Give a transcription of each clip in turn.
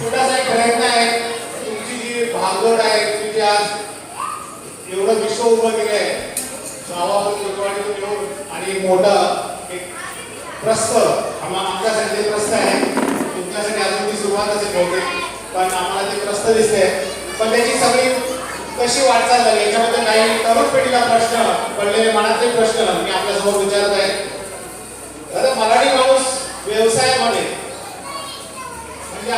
छोटासा एक प्रयत्न आहे तुमची जी भागदौड आहे तुमची आज एवढं विश्व उभं केलं आहे गावातून कुटवाडीतून येऊन आणि मोठा एक प्रस्त आम्हा आमच्यासाठी ते आहे तुमच्यासाठी अजून ती सुरुवातच आहे बहुतेक पण आम्हाला ते प्रस्त दिसते पण त्याची सगळी कशी वाटचाल झाली याच्यामध्ये काही तरुण पिढीला प्रश्न पडलेले मनातले प्रश्न मी आपल्यासमोर विचारत आहे दादा मराठी माणूस व्यवसायामध्ये म्हणजे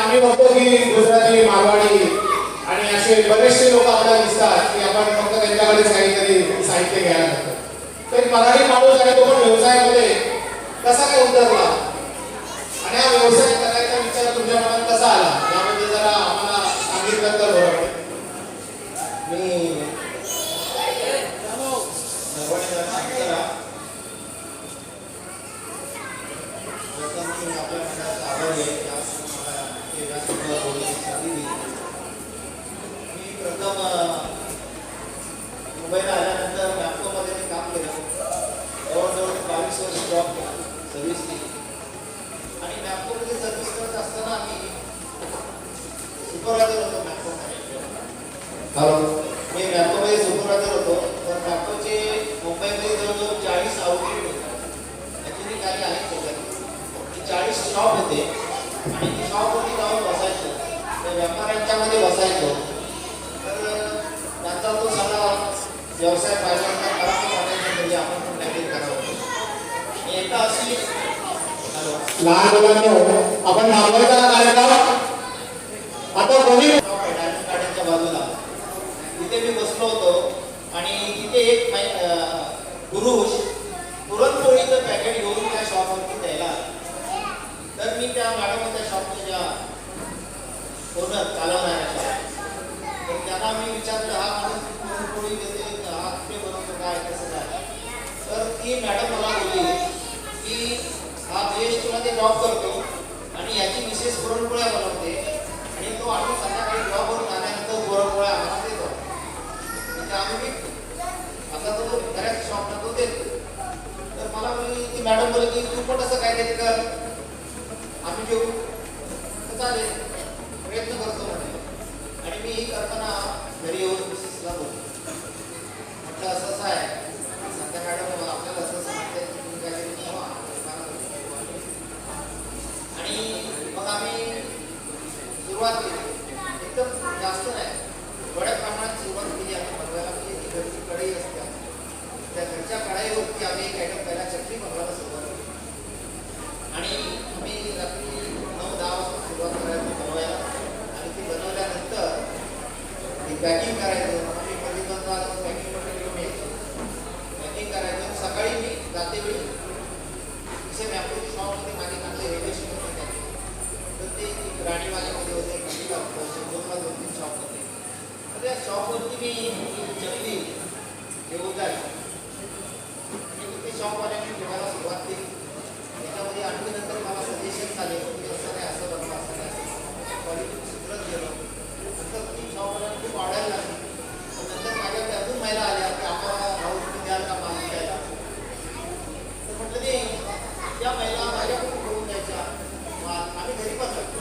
आम्ही गुजराती मारवाडी आणि असे बरेचसे लोक आपल्याला दिसतात की आपण फक्त त्यांच्याकडे काहीतरी साहित्य घ्यायला लागतो. तर मराठी माणूस आणि तो पण व्यवसायामध्ये कसा काय उतरला? आणि हा व्यवसाय करायचा विचार तुमच्या मनात कसा आला? याबद्दल जरा आम्हाला सांगितलं तर बरं मी नरवाडीला सांगताना प्रथम मी आपल्या मनाचा आभार आहे की आज मला हे व्यासपीठावर बोलण्याची संधी दिली मी प्रथम अ, मुंबईला आल्यानंतर मॅप्कोमध्ये मी काम केलं जवळजवळ बावीस वर्ष जॉब केला सर्व्हिस केली आणि मॅप्कोमध्ये सर्व्हिस करत असताना मी सुपरवायझर होतो मॅप्कोमध्ये हॅलो मी मॅप्कोमध्ये सुपरवायझर होतो तर मॅप्कोचे मुंबईमध्ये जवळजवळ चाळीस आउटलेट होते. ॲक्च्युली काही आहेत त्याच्यात. चाळीस शॉप होते. आणि ती शॉपवरती जाऊन बसायचो. त्या व्यापाऱ्यांच्यामध्ये बसायचो. तर त्यांचा तो सगळा व्यवसाय पाहिल्यानंतर मला पण वाटायचं आपण पण काहीतरी करावं आणि एकदा अशी हॅलो. लहान मुलांनो आपण थांबवायचा कार्यक्रम? आता कोणी तिथे मी बसलो होतो आणि तिथे एक पुरुष पुरणपोळीचं पॅकेट घेऊन त्या शॉपवरती द्यायला तर मी त्या मॅडम त्या शॉपच्या ज्या ओनर चालवणाऱ्या तर त्यांना मी विचारलं हा माणूस पुरणपोळी देते हा कुठे बनवतो काय कसं काय? तर ती मॅडम मला बोलली की हा बी ते जॉब करतो आणि याची विशेष पुरणपोळ्या बनवते आणि तो आम्ही संध्याकाळी जॉबवरून आल्यानंतर पुरणपोळ्या आम्हाला देतो म्हणजे आम्ही विकतो आता तो बऱ्याच शॉपला तो देतो तर मला बोलली ती मॅडम बोलली की तू पण असं काय तरी कर. आम्ही घेऊ. तर चालेल. प्रयत्न करतो म्हणे. आणि मी करताना घरी येऊन मिसेसला बोलतो म्हटलं असं असं आहे. सध्या मॅडम आपल्याला असं असं म्हणते तुम्ही काहीतरी ठरवा. आणि मग आम्ही सुरुवात केली एकदम जास्त नाही थोड्या प्रमाणात सुरुवात केली आम्ही बनवायला म्हणजे ती घरची कढई असते त्या घरच्या कढईवरती आम्ही एक आयटम पहिला चटणी बनवायला सुरुवात केली आणि आम्ही रात्री नऊ दहा वाजता सुरुवात करायची बनवायला आणि ती बनवल्यानंतर ती पॅकिंग करायचं आम्ही कधी दोनदा पॅकिंगमध्ये घेऊन यायचो पॅकिंग करायचं सकाळी मी जाते वेळी जसे मॅपोची शॉपमध्ये माझे चांगले रिलेशन होते तर ते एक राणीवाल्यामध्ये होते कधीला होतं शंभरला दोन तीन शॉप होते तर त्या शॉपवरती मी ही चकली घेऊन जायचो आणि तिथे शॉपवाल्यांनी ठेवायला सुरुवात केली. त्याच्यामध्ये आठवीनंतर मला सजेशन झाले की असं नाही असं बनवा असं नाही. असं क्वालिटी सुधरत गेलो. नंतर ती शॉपवाल्यांना खूप वाढायला लागली. नंतर माझ्याकडे अजून महिला आल्या की आम्हाला राहू तुम्ही द्याल का माल द्यायला तर म्हटलं ते त्या महिला माझ्याकडून घेऊन द्यायच्या आम्ही घरी पण लागतो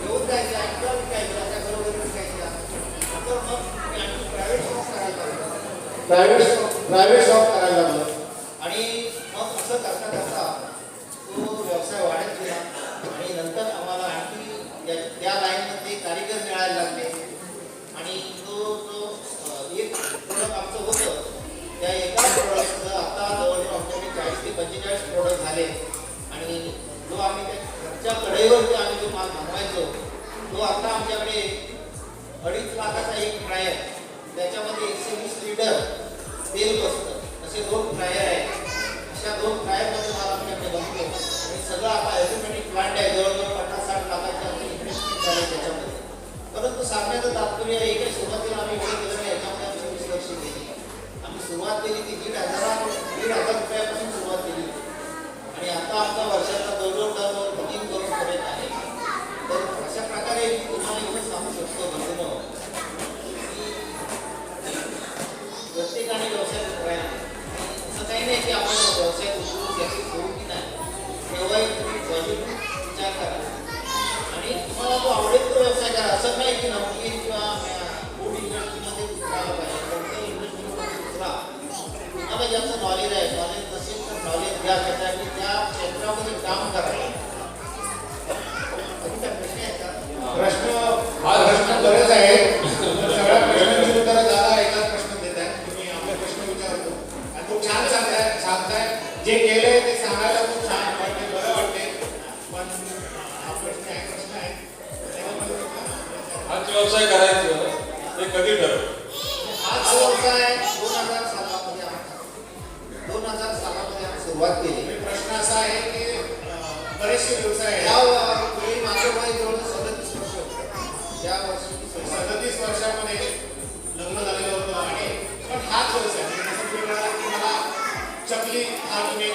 घेऊन द्यायच्या किंवा विकायच्या त्या घरोघरी विकायच्या. तर मग प्रायव्हेट शॉप करायला लागलो. प्रायव्हेट प्रायव्हेट शॉप करायला लागलो. आणि मग असं करता करता तो व्यवसाय वाढत गेला. आणि नंतर आम्हाला आणखी त्या- लाईनमध्ये कारीगर मिळायला लागले. आणि तो जो एक प्रोडक्ट आमचं होतं. त्या एका प्रोडक्टचं आता जवळजवळ आमच्याकडे चाळीस ते पंचेचाळीस प्रोडक्ट झाले. आणि जो आम्ही त्या घरच्या कढईवरती आम्ही जो माल बनवायचो तो आता आमच्याकडे अडीच लाखाचा एक ड्रायर त्याच्यामध्ये एकशे वीस लिटर तेल बसतं. असे दोन फ्रायर आहेत. अशा दोन फ्रायरमध्ये माल आपल्याकडे बनतो आणि सगळं आता ऑटोमॅटिक प्लांट आहे. जवळजवळ पन्नास साठ लाखाच्या इन्व्हेस्टमेंट झाले त्याच्यामध्ये. परंतु सांगण्याचं तात्पर्य आहे सुरुवातीला आम्ही एवढं केलं नाही याच्यामध्ये आम्ही वीस वर्ष आम्ही सुरुवात केली ती दीड हजार दीड हजार रुपयापासून नॉलेज आपका नॉलेज आहे नॉलेज नसेल तर नॉलेज घ्या त्यासाठी त्या क्षेत्रामध्ये काम करा प्रश्न हा प्रश्न गरज आहे सगळ्या प्रश्नांची उत्तरं दादा एकाच प्रश्न देत आहे तुम्ही आपले प्रश्न विचारतो आणि तो छान सांगताय सांगताय जे केले ते सांगायला खूप छान वाटते बरं वाटते पण हा प्रश्न आहे प्रश्न आहे। हा व्यवसाय करायचं हे कधी ठरवलं हाच व्यवसाय दोन हज़ार सुरुवात केली. प्रश्न असा आहे की बरेचसे व्यवसाय या आहेत वेळी माझं वय जवळ सदतीस वर्ष त्या वर्षी सदतीस वर्षामध्ये लग्न झालेलं होतं आणि पण हाच व्यवसाय म्हणजे मला चकली हा तुम्ही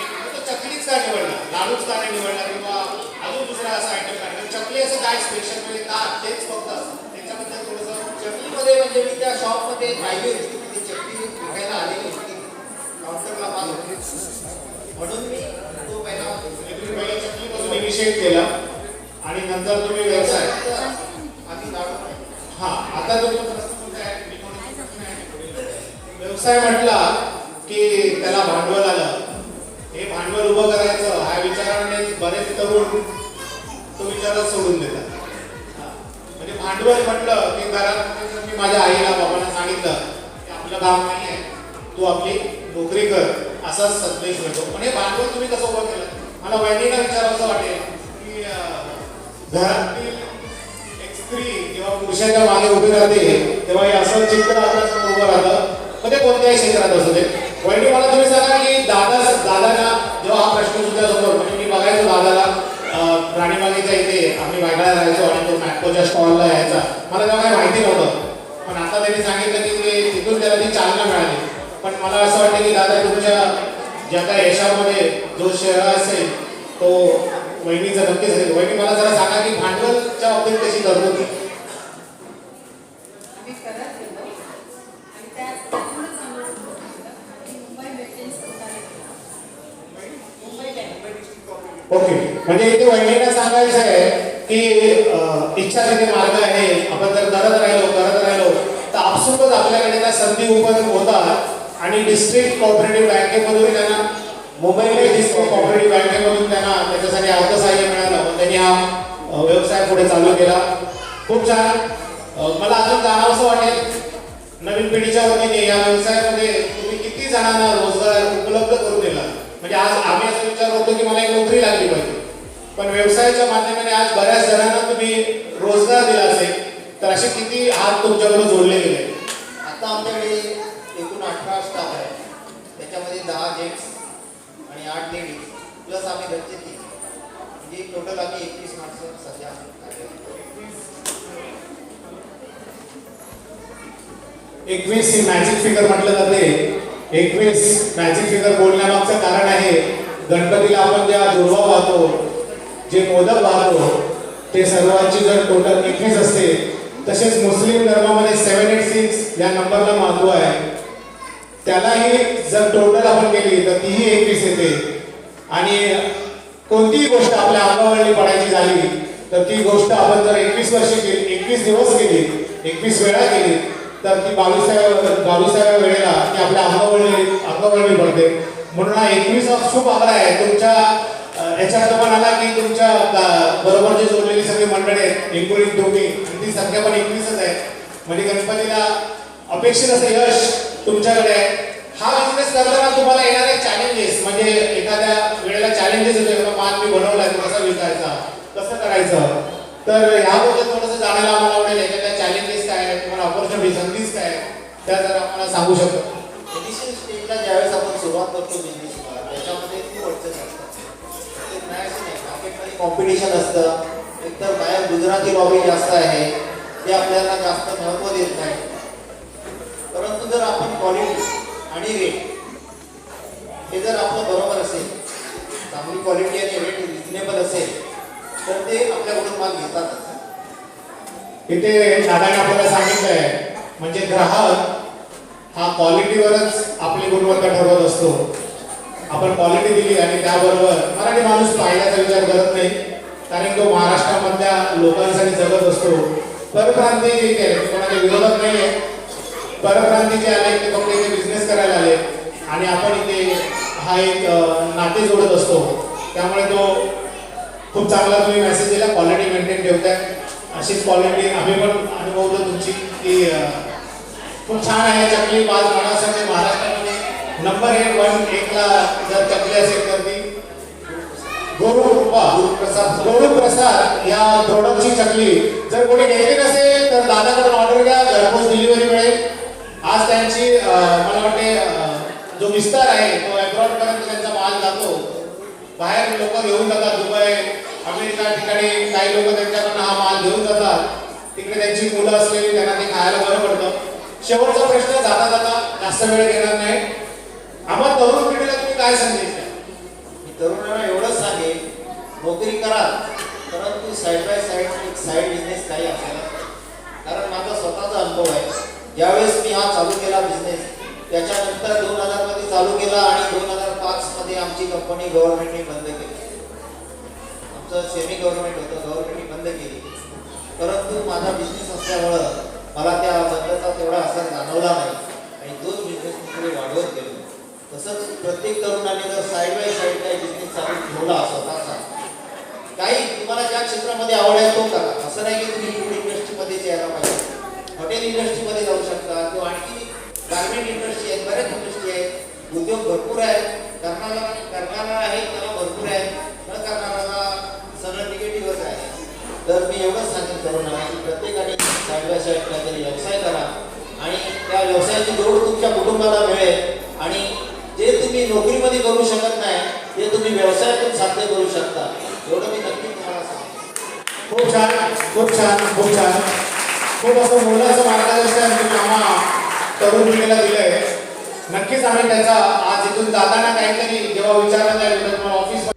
चकलीच का निवडला? लाडूच का नाही निवडला? किंवा अजून दुसरा असा आयटम काय चकली असं काय स्पेशल म्हणजे का? तेच फक्त त्याच्याबद्दल थोडंसं चकलीमध्ये म्हणजे मी त्या शॉपमध्ये राहिली होती ती चकली विकायला आलेली होती. काउंटरला होते. म्हणून मी तो पहिला पहिल्या इनिशिएट केला आणि नंतर तुम्ही व्यवसाय हा आता तुमचा प्रश्न व्यवसाय म्हटला की त्याला भांडवल आलं. हे भांडवल उभं करायचं ह्या विचाराने बरेच तरुण तो विचारच सोडून देतात. म्हणजे भांडवल म्हटलं की घरात मी माझ्या आईला बाबांना सांगितलं की आपलं काम नाही आहे तू आपली नोकरी कर. असा संदेश मिळतो. पण हे भांडवल तुम्ही कसं उभं केलं? मला वहिनीला विचारावं वाटेल की घरातील एक स्त्री किंवा पुरुषाच्या मागे उभी राहते तेव्हा हे असं चित्र आपल्या उभं राहतं. मग ते कोणत्याही क्षेत्रात असू दे. वहिनी मला तुम्ही सांगा की दादा दादाला जेव्हा हा प्रश्न सुद्धा समोर म्हणजे मी बघायचो दादाला अं, राणीबागेच्या इथे आम्ही वायगाळा राहायचो आणि तो मॅक्कोच्या स्टॉलला यायचा. मला तेव्हा काही माहिती नव्हतं. पण आता त्यांनी सांगितलं की तिथून त्याला ती चालना मिळाली. पण मला असं वाटतं की दादा तुमच्या ज्या काही यशामध्ये जो शहर असेल तो वहिनीचा नक्कीच असेल. वहिनी मला जरा सांगा की भांडवलच्या बाबतीत कशी बँक. ओके. म्हणजे इथे वहिनीला सांगायचं आहे की इच्छा तिथे मार्ग आहे. आपण जर करत राहिलो करत राहिलो तर आपसुकच आपल्याकडे त्या संधी उपलब्ध होतात. आणि डिस्ट्रिक्ट कॉपरेटिव्ह बँकेमधून त्यांना मुंबईमध्ये डिस्ट्रिक्ट कॉपरेटिव्ह बँकेमधून त्यांना त्याच्यासाठी अर्थसहाय्य मिळालं. मग त्यांनी हा व्यवसाय पुढे चालू केला. खूप छान. मला अजून जाणावंसं वाटेल नवीन पिढीच्या वतीने या व्यवसायामध्ये तुम्ही किती जणांना रोजगार उपलब्ध करून दिला. म्हणजे आज आम्ही असं विचार करतो की मला एक नोकरी लागली पाहिजे. पण व्यवसायाच्या माध्यमाने आज बऱ्याच जणांना तुम्ही रोजगार दिला असेल तर असे किती हात तुमच्याकडे जोडले गेले? आता आमच्याकडे त्याच्यामध्ये दहा जेंट्स आणि आठ लेडीज प्लस आम्ही घरचे तीन. म्हणजे टोटल आम्ही एकवीस माणसं सध्या एकवीस ही मॅजिक फिगर म्हटलं जाते. एकवीस मॅजिक फिगर बोलण्यामागचं कारण आहे गणपतीला आपण ज्या दुर्वा वाहतो जे मोदक वाहतो ते सर्वांची जर टोटल एकवीस असते तसेच मुस्लिम धर्मामध्ये सेवन एट सिक्स या नंबरला महत्त्व आहे. त्यालाही जर टोटल आपण केली तर तीही एकवीस येते. आणि कोणतीही गोष्ट आपल्या अंगावरली पडायची झाली तर ती गोष्ट आपण जर एकवीस वर्ष केली एकवीस दिवस केली एकवीस वेळा केली तर ती बावीसाव्या बावीसाव्या वेळेला ती आपल्या अंगावरली अंगावरली पडते. म्हणून हा एकवीस खूप शुभ आकडा आहे. तुमच्या याच्यात पण आला की तुमच्या बरोबर जे जोडलेली सगळी मंडळी आहेत एकोणीस तुम्ही ती संख्या पण एकवीसच आहे. म्हणजे गणपतीला अपेक्षित असं यश तुमच्याकडे. आहे हा बिझनेस करताना तुम्हाला येणारे चॅलेंजेस म्हणजे एखाद्या वेळेला चॅलेंजेस होते एखादा माल मी बनवलाय कसा विकायचा कसं करायचं? तर ह्याबद्दल थोडंसं जाणायला आम्हाला आवडेल याच्यातल्या चॅलेंजेस काय आहेत तुम्हाला ऑपॉर्च्युनिटी संधीच काय त्या जर आम्हाला सांगू शकतो. इनिशियल स्टेजला ज्यावेळेस आपण सुरुवात करतो बिझनेस त्याच्यामध्ये खूप अडचण असतात. ते नाही असं नाही मार्केटमध्ये कॉम्पिटिशन असतं. एकतर बाहेर गुजराती लॉबी जास्त आहे ते आपल्याला जास्त महत्त्व देत नाही. जर आपण क्वालिटी आणि रेट हे जर आपलं बरोबर असेल चांगली क्वालिटी आणि रेट रिजनेबल असेल तर ते आपल्याकडून माल घेतात. इथे दादाने आपल्याला सांगितलंय म्हणजे ग्राहक हा क्वालिटीवरच आपली गुणवत्ता ठरवत असतो. आपण क्वालिटी दिली आणि त्याबरोबर मराठी माणूस पाहिल्याचा विचार करत नाही कारण तो महाराष्ट्रामधल्या लोकांसाठी जगत असतो. परप्रांतीय जे इथे कोणाच्या विरोधात नाही आहे परप्रांतीय जे आले ते फक्त इथे बिझनेस करायला आले. आणि आपण इथे हा एक नाते जोडत असतो. त्यामुळे तो खूप चांगला तुम्ही मेसेज दिला. क्वालिटी मेंटेन ठेवताय. अशीच क्वालिटी आम्ही पण अनुभवतो तुमची. की खूप छान आहे. चकली पाच महाराष्ट्रामध्ये महाराष्ट्रामध्ये नंबर एक वन एकला जर चकली असेल तर ती गोरु कृपा गुरुप्रसाद गुरु प्रसाद या प्रोडक्टची चकली. जर कोणी घेतली नसेल तर दादाकडून ऑर्डर घ्या. घरपोच डिलिव्हरी मिळेल. आज त्यांची मला वाटते जो विस्तार आहे तो अब्रॉड पर्यंत त्यांचा माल जातो. बाहेर लोक घेऊन जातात दुबई अमेरिका ठिकाणी काही लोक त्यांच्याकडनं हा माल घेऊन जातात. तिकडे त्यांची मुलं असलेली त्यांना ते खायला बरं पडतं. शेवटचा प्रश्न जाता जाता जास्त वेळ घेणार नाही. आम्हा तरुण पिढीला तुम्ही काय सांगितलं तरुणांना एवढंच सांगेल नोकरी करा परंतु साईड बाय साईड एक साईड बिझनेस काही असायला कारण माझा स्वतःचा अनुभव आहे. ज्यावेळेस मी हा चालू केला बिझनेस त्याच्यानंतर दोन हजारमध्ये चालू केला आणि दोन हजार पाच मध्ये आमची कंपनी गव्हर्नमेंटने बंद केली. आमचं सेमी गव्हर्नमेंट होतं गव्हर्नमेंटने बंद केली. परंतु माझा बिझनेस असल्यामुळं मला त्या बंदचा तेवढा असर जाणवला नाही. आणि तोच बिझनेस मी पुढे वाढवत गेलो. तसंच प्रत्येक तरुणाने जर साईड बाय साईड काही बिझनेस चालू ठेवला स्वतःचा काही तुम्हाला ज्या क्षेत्रामध्ये आवड आहे तो करा. असं नाही की तुम्ही फूड इंडस्ट्रीमध्येच यायला पाहिजे. हॉटेल इंडस्ट्री जाऊ शकता किंवा आणखी गार्मेंट इंडस्ट्री आहेत बऱ्याच इंडस्ट्री आहेत उद्योग भरपूर आहेत करणारा करणारा आहे त्याला भरपूर आहे. न करणाराला सगळं निगेटिव्हच आहे. तर मी एवढंच सांगेन तरुणांना की प्रत्येकाने साईड बाय साईड काहीतरी व्यवसाय करा. आणि त्या व्यवसायाची जोड तुमच्या कुटुंबाला मिळेल. आणि जे तुम्ही नोकरीमध्ये करू शकत नाही ते तुम्ही व्यवसायातून साध्य करू शकता. एवढं मी नक्की तुम्हाला सांगतो खूप छान खूप छान खूप छान. खूप असं मोलाचं मार्गदर्शन तुम्ही आम्हा तरुण पिढीला दिलंय नक्कीच आम्ही त्याचा आज इथून जाताना काहीतरी जेव्हा विचारला जाईल तर ऑफिस